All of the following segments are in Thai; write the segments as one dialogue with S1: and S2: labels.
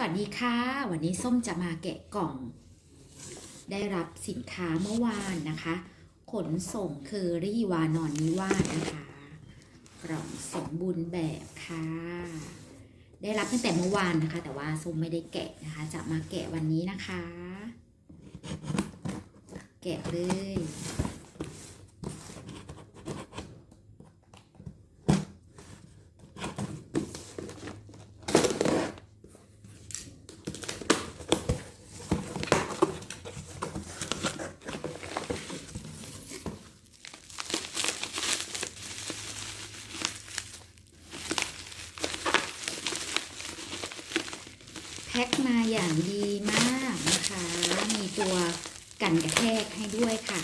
S1: สวัสดีค่ะ วันนี้ส้มจะมาแกะกล่อง ได้รับสินค้าเมื่อวานนะคะ ขนส่งเคอรี่วานอนนิวาสนะคะ กล่องสมบูรณ์แบบค่ะ ได้รับตั้งแต่เมื่อวานนะคะ แต่ว่าส้มไม่ได้แกะนะคะ จะมาแกะวันนี้นะคะ แกะเลย พ็คมาอย่างดีมากนะคะ มีตัวกันกระแทกให้ด้วยค่ะ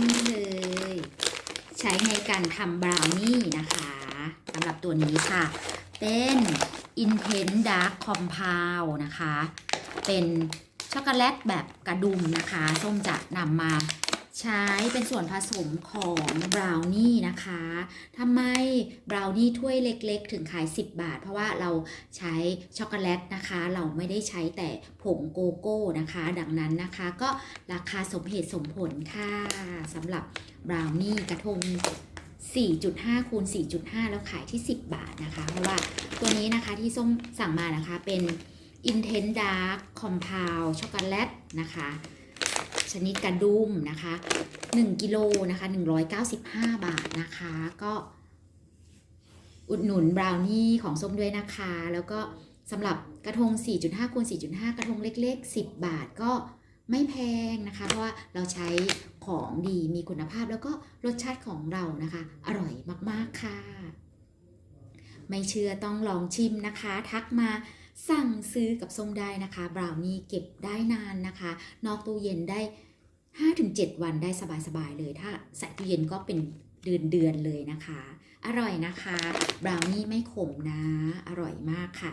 S1: นี่เลย ใช้ในการทำบราวนี่นะคะสำหรับตัวนี้ค่ะ เป็น Intense Dark Compound นะคะ เป็นช็อกโกแลตแบบกระดุมนะคะ ส้มจะนำมา ใช้เป็นส่วนผสมของบราวนี่นะคะทำไมบราวนี่ถ้วยเล็กๆ ถึงขาย 10 บาท เพราะว่าเราใช้ช็อกโกแลตนะคะ เราไม่ได้ใช้แต่ผงโกโก้นะคะ ดังนั้นนะคะ ก็ราคาสมเหตุสมผลค่ะสำหรับบราวนี่กระทง 4.5 คูณ 4.5 แล้วขายที่ 10 บาทนะคะ เพราะว่าตัวนี้นะคะที่ส้มสั่งมานะคะเป็น Intense Dark Compound ช็อกโกแลตนะคะ ชนิดกระดุมนะคะ 1กิโลนะคะ 195 บาทนะคะ ก็อุดหนุนบราวนี่ของส้มด้วยนะคะ แล้วก็สำหรับกระทง 4.5คูณ4.5 กระทงเล็ก ๆ 10 บาทก็ไม่แพงนะคะ เพราะว่าเราใช้ของดีมีคุณภาพแล้วก็รสชาติของเรานะคะ อร่อยมาก ๆ ค่ะ ไม่เชื่อต้องลองชิมนะคะ ทักมา สั่งซื้อกับส้มได้นะคะ บราวนี่เก็บได้นานนะคะ นอกตู้เย็นได้ 5-7 วันได้สบายๆเลย ถ้าใส่ตู้เย็นก็เป็นเดือนๆเลยนะคะ อร่อยนะคะ บราวนี่ไม่ขมนะ อร่อยมากค่ะ